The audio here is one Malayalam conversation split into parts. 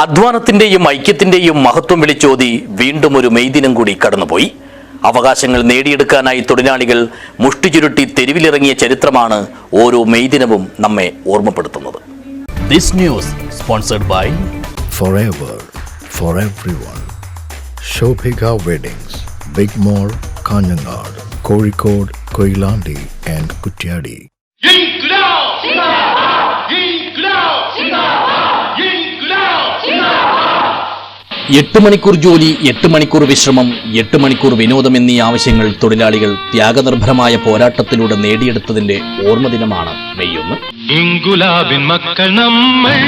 അധ്വാനത്തിന്റെയും ഐക്യത്തിന്റെയും മഹത്വം വിളിച്ചോതി വീണ്ടും ഒരു മെയ്ദിനം കൂടി കടന്നുപോയി. അവകാശങ്ങൾ നേടിയെടുക്കാനായി തൊഴിലാളികൾ മുഷ്ടി ചുരുട്ടി തെരുവിലിറങ്ങിയ ചരിത്രമാണ് ഓരോ മെയ്ദിനവും നമ്മെ ഓർമ്മപ്പെടുത്തുന്നത്. This news sponsored by forever for everyone. Shobhika Weddings, Big Mall, Kanyanad, Kozhikode, Koilandi and Kutyadi. ഇൻക്ലാബ് ഇൻക്ലാബ് എട്ട് മണിക്കൂർ ജോലി എട്ട് മണിക്കൂർ വിശ്രമം എട്ട് മണിക്കൂർ വിനോദം എന്നീ ആവശ്യങ്ങൾ തൊഴിലാളികൾ ത്യാഗനിർഭരമായ പോരാട്ടത്തിലൂടെ നേടിയെടുത്തതിന്റെ ഓർമ്മദിനമാണ് മെയ് ഒന്ന് ഇൻകുലാബിൻ മക്കൾ നമ്മൾ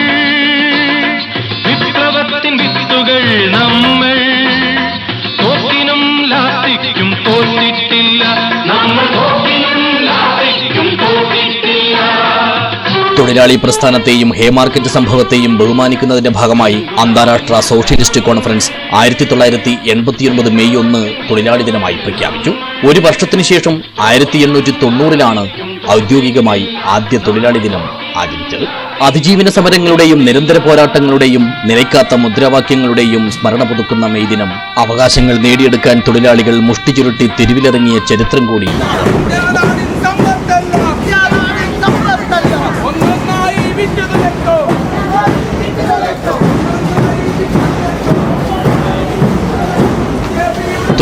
തൊഴിലാളി പ്രസ്ഥാനത്തെയും ഹേമാർക്കറ്റ് സംഭവത്തെയും ബഹുമാനിക്കുന്നതിന്റെ ഭാഗമായി അന്താരാഷ്ട്ര സോഷ്യലിസ്റ്റ് കോൺഫറൻസ് ആയിരത്തി തൊള്ളായിരത്തി എൺപത്തിയൊൻപത് മെയ് ഒന്ന് തൊഴിലാളി ദിനമായി പ്രഖ്യാപിച്ചു. ഒരു വർഷത്തിനു ശേഷം ആയിരത്തി എണ്ണൂറ്റി തൊണ്ണൂറിലാണ് ഔദ്യോഗികമായി ആദ്യ തൊഴിലാളി ദിനം ആചരിച്ചത്. അതിജീവന സമരങ്ങളുടെയും നിരന്തര പോരാട്ടങ്ങളുടെയും നിലയ്ക്കാത്ത മുദ്രാവാക്യങ്ങളുടെയും സ്മരണ പുതുക്കുന്ന മെയ് ദിനം അവകാശങ്ങൾ നേടിയെടുക്കാൻ തൊഴിലാളികൾ മുഷ്ടി ചുരുട്ടി തെരുവിലിറങ്ങിയ ചരിത്രം കൂടി.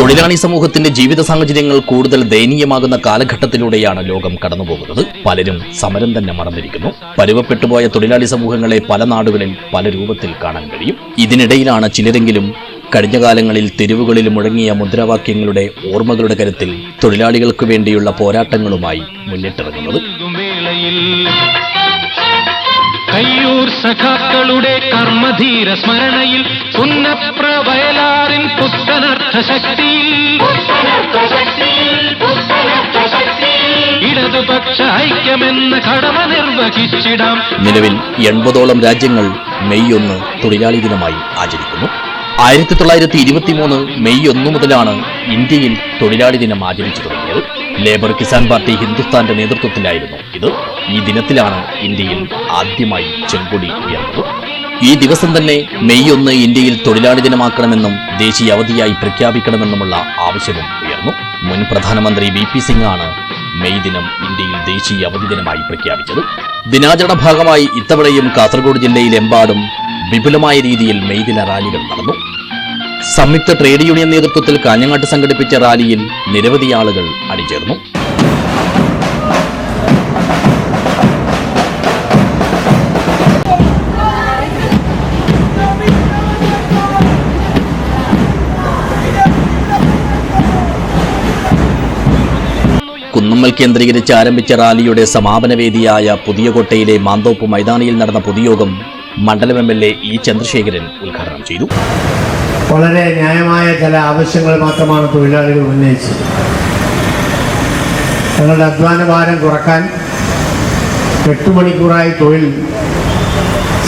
തൊഴിലാളി സമൂഹത്തിന്റെ ജീവിത സാഹചര്യങ്ങൾ കൂടുതൽ ദയനീയമാകുന്ന കാലഘട്ടത്തിലൂടെയാണ് ലോകം കടന്നുപോകുന്നത്. പലരും സമരം തന്നെ മറന്നിരിക്കുന്നു. പരുവപ്പെട്ടുപോയ തൊഴിലാളി സമൂഹങ്ങളെ പല നാടുകളിൽ പല രൂപത്തിൽ കാണാൻ കഴിയും. ഇതിനിടയിലാണ് ചിലരെങ്കിലും കഴിഞ്ഞ കാലങ്ങളിൽ തെരുവുകളിൽ മുഴങ്ങിയ മുദ്രാവാക്യങ്ങളുടെ ഓർമ്മകളുടെ കരുത്തിൽ തൊഴിലാളികൾക്ക് വേണ്ടിയുള്ള പോരാട്ടങ്ങളുമായി മുന്നിട്ടിറങ്ങുന്നത്. കയ്യൂർ സഖാക്കളുടെ കർമ്മധീര സ്മരണയിൽ പുന്നപ്ര വയലാറിൻ പുത്തനർത്ഥ ശക്തി ഇടതുപക്ഷ ഐക്യമെന്ന കടമ നിർവഹിച്ചിടാം. നിലവിൽ എൺപതോളം രാജ്യങ്ങൾ മെയ് ഒന്ന് തൊഴിലാളി ദിനമായി ആചരിക്കുന്നു. ആയിരത്തി തൊള്ളായിരത്തി ഇരുപത്തി മൂന്ന് മെയ് ഒന്ന് മുതലാണ് ഇന്ത്യയിൽ തൊഴിലാളി ദിനം ആചരിച്ചു തുടങ്ങിയത്. ലേബർ കിസാൻ പാർട്ടി ഹിന്ദുസ്ഥാന്റെ നേതൃത്വത്തിലായിരുന്നു ഇത്. ഈ ദിനത്തിലാണ് ഇന്ത്യയിൽ ആദ്യമായി ചെങ്കൊടി ഉയർന്നത്. ഈ ദിവസം തന്നെ മെയ് ഒന്ന് ഇന്ത്യയിൽ തൊഴിലാളി ദിനമാക്കണമെന്നും ദേശീയ അവധിയായി പ്രഖ്യാപിക്കണമെന്നുമുള്ള ആവശ്യവും ഉയർന്നു. മുൻ പ്രധാനമന്ത്രി വി പി സിംഗ് ആണ് മെയ് ദിനം ഇന്ത്യയിൽ ദേശീയ അവധി ദിനമായി പ്രഖ്യാപിച്ചത്. ദിനാചരണ ഭാഗമായി ഇത്തവണയും കാസർഗോഡ് ജില്ലയിലെമ്പാടും വിപുലമായ രീതിയിൽ മെയ് ദിന റാലികൾ നടന്നു. സംയുക്ത ട്രേഡ് യൂണിയൻ നേതൃത്വത്തിൽ കാഞ്ഞങ്ങാട്ട് സംഘടിപ്പിച്ച റാലിയിൽ നിരവധി ആളുകൾ അണിചേർന്നു. കുന്നമ്മൽ കേന്ദ്രീകരിച്ച് ആരംഭിച്ച റാലിയുടെ സമാപന വേദിയായ പുതിയകോട്ടയിലെ മാന്തോപ്പ് മൈതാനിയിൽ നടന്ന പൊതുയോഗം മണ്ഡലം M L A E Chandrasekharan ഉദ്ഘാടനം ചെയ്തു. വളരെ ന്യായമായ ചില ആവശ്യങ്ങൾ മാത്രമാണ് തൊഴിലാളികൾ ഉന്നയിച്ചത്. തങ്ങളുടെ അധ്വാന ഭാരം കുറയ്ക്കാൻ എട്ട് മണിക്കൂറായി തൊഴിൽ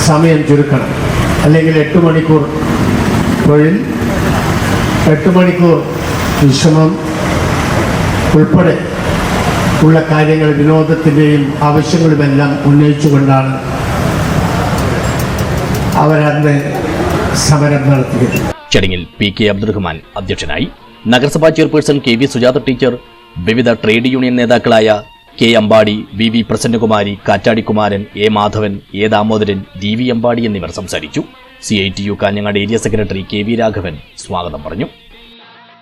സമയം ചുരുക്കണം. അല്ലെങ്കിൽ എട്ട് മണിക്കൂർ തൊഴിൽ എട്ട് മണിക്കൂർ വിശ്രമം ഉൾപ്പെടെ ഉള്ള കാര്യങ്ങൾ വിനോദത്തിന്റെയും ആവശ്യങ്ങളുമെല്ലാം ഉന്നയിച്ചുകൊണ്ടാണ് അവരന്ന് സമരം നടത്തിയത്. ചടങ്ങിൽ പി കെ അബ്ദുറഹ്മാൻ അധ്യക്ഷനായി. നഗരസഭാ chairperson K V Sujatha teacher വിവിധ ട്രേഡ് യൂണിയൻ നേതാക്കളായ K Ambadi V V Prasannakumari Kattadikumaran A Madhavan A Damodaran D V Ambadi എന്നിവർ സംസാരിച്ചു. C I T U Kanhangad area secretary K V Raghavan സ്വാഗതം പറഞ്ഞു.